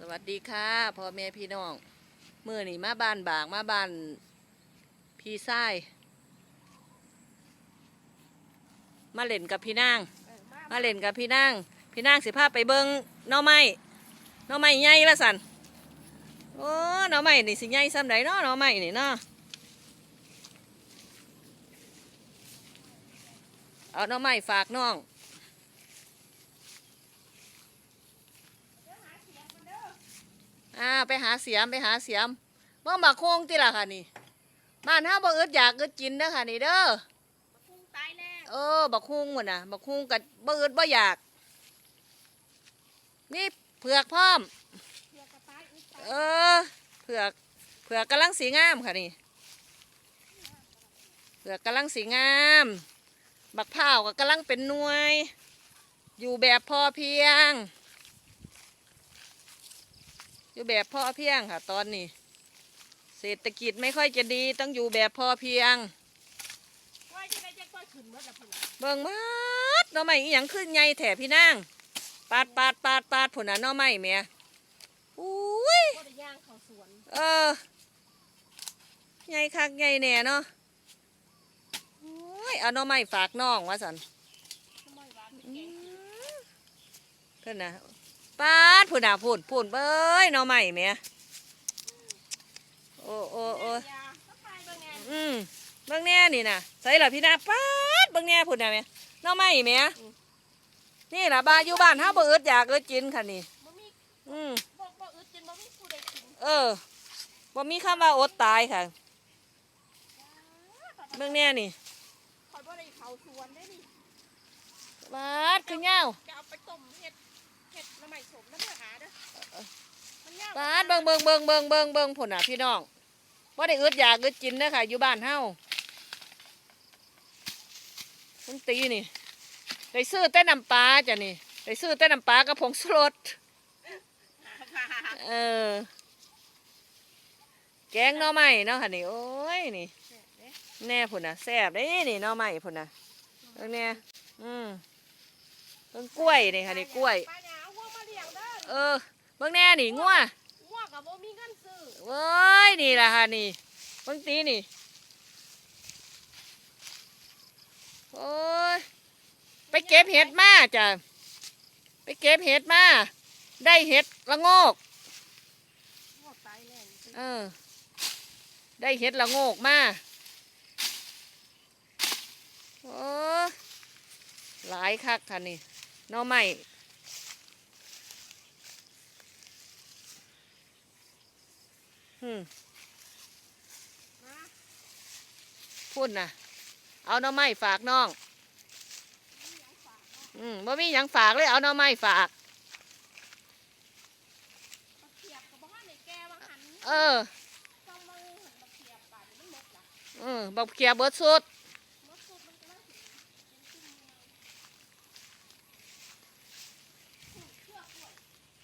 สวัสดีค่ะพ่อแม่พี่น้องเมื่อนี่มาบ้านบากมาบ้านพี่ไส้มาเล่นกับพี่นางมาเล่นกับพี่นางพี่นางสิพาไปเบิงหน่อไม้หน่อไม้ใหญ่ละสันโอ้หน่อไม้นี่สิใหญ่ซ้ำใดเนาะหน่อไม้นี่เนาะเอาหน่อไม้ฝากน้อง อ่าไปหาเสียมไปหาเสียมเมื่อมาโค้งที่ละค่ะนี่บ้านเฮาบ่อึดอยากอึดกินเด้อค่ะนี่เด้อกุ้งตายแล้วเออบักฮุงหมดน่ะบักฮุงกับบ่อึดบ่อยาก นี่เผือกพร้อมเพื่อกระตายอุ้ยตายเออเผือกเผือกกำลังสีงามค่ะนี่เผือกกำลังสีงาม บักพร้าวก็กำลังเป็นหน่วย อยู่แบบพอเพียง อยู่แบบพอเพียงค่ะ ตอนนี้ เศรษฐกิจไม่ค่อยจะดีต้องอยู่แบบพอเพียงว่าจะได้จะก้อยขึ้นเมื่อละพุ่นเบิ่งมาดหน่อไม้อีหยังขึ้นใหญ่แถพี่นางปาดปาดปาดปาดผุนน่ะหน่อไม้แม่อุ้ย ก็ได้ย่างเขาสวนเออใหญ่คักใหญ่แน่เนาะโอ้ยเอาหน่อไม้ฝากน้องว่าสันทำไมวะอืมเพิ่นนะ ปาดผุนน่ะผุนผุนเบ้ยหน่อไม้แม่โอ้โอ้โอ้ยาก็ตายบางไงอืมเบิ่งแน่นี่น่ะใส่ละพี่นาปาดเบิ่งแน่ผุนน่ะแม่หน่อไม้แม่นี่ล่ะบ้านอยู่บ้านเฮาบ่อึดอยากอึดกินค่ะนี่บ่มีอืมบ่บ่อึดจนบ่มีผู้ใดกินเออบ่มีคำว่าอดตายค่ะเบื้องแน่นี่คอยบ่ได้เข้าสวนได้นี่บาดคือเงาจะเอาไปต้มเฮ็ด เฮ็ดน้ำใหม่สมน้ำเนื้อหาเด้อมันยากบาดเบิ่งเบิ่งเบิ่งเบิ่งเบิ่งเบิ่งผลน่ะพี่น้องบ่าได้อึดอยากอึดกินเด้อค่ะ อยู่บ้านเฮามึงตีนี่ได้ซื้อแต่น้ำปลาจ้ะนี่ได้ซื้อแต่น้ำปลากับผงชูรสเออ แกงหน่อไม้เนาะค่ะนี่โอ้ยนี่แน่พุ่นน่ะแซ่บได้นี่หน่อไม้พุ่นน่ะเบิ่งแน่อืมเบิ่งกล้วยนี่ค่ะนี่กล้วย เด้อเออเบิ่งแน่นี่งัววัวก็บ่มีเงินซื้อเว้ยนี่ล่ะค่ะนี่เบิ่งตีนี่โอ้ยไปเก็บเห็ดมาจ้ะไปเก็บเห็ดมาได้เห็ดละโงกวัวตายแล้วเออ ได้เห็ดละโงกมาโอ้ยหลายคักค่ะนี่หน่อไม้อืม นะ พูดนะเอาหน่อไม้ฝากน้อง อืมบ่มีหยังฝากเลยเอาหน่อไม้ฝาก เขียบก็บ่ทันได้แก้ว่าหันเออ ต้องมาหันบักเขียบป่านมันหมดละอืมบักเขียเบิดสุดหมดสุดมันก็แล้วสิเป็นขึ้นเมือง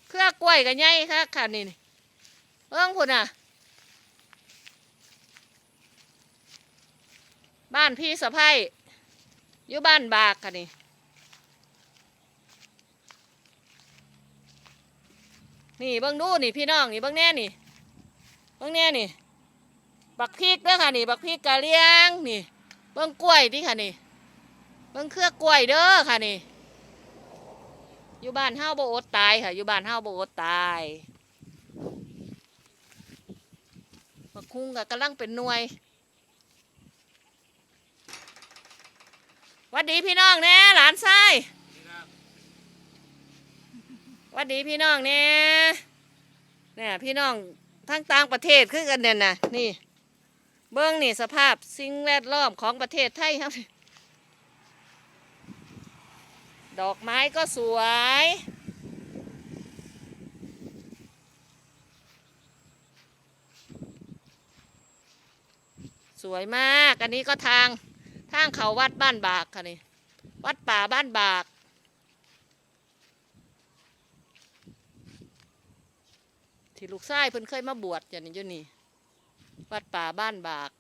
เครือกล้วยกันใหญ่ค่ะค่ะนี่นี่เบิ่งพุ่นน่ะ บ้านพี่สะพ้ายอยู่บ้านบากค่ะนี่นี่เบิ่งดูนี่พี่น้องนี่เบิ่งแน่นี่เบิ่งแน่นี่ บักพริกเด้อค่ะนี่ บักพริกกะเลียงนี่ เบิ่งกล้วยดิค่ะนี่ เบิ่งเครือกล้วยเด้อค่ะนี่ อยู่บ้านเฮาบ่อดตายค่ะ อยู่บ้านเฮาบ่อดตายบักคุงก็กำลังเป็นหน่วย วัดดีพี่น้องแน่หลานชายวัดดีพี่น้องแน่เนี่ยพี่น้องทั้งต่างประเทศคือกันเนี่ยนะนี่ เบิ้องนี่สภาพสิ่งแวดล้อมของประเทศไทยครับ ดอกไม้ก็สวยสวยมาก อันนี้ก็ทาง ทางเขาวัดบ้านบากค่ะนี่ วัดป่าบ้านบาก ที่ลูกชายเพิ่นเคยมาบวชอย่างนี้อยู่นี่ วัดป่าบ้านบาก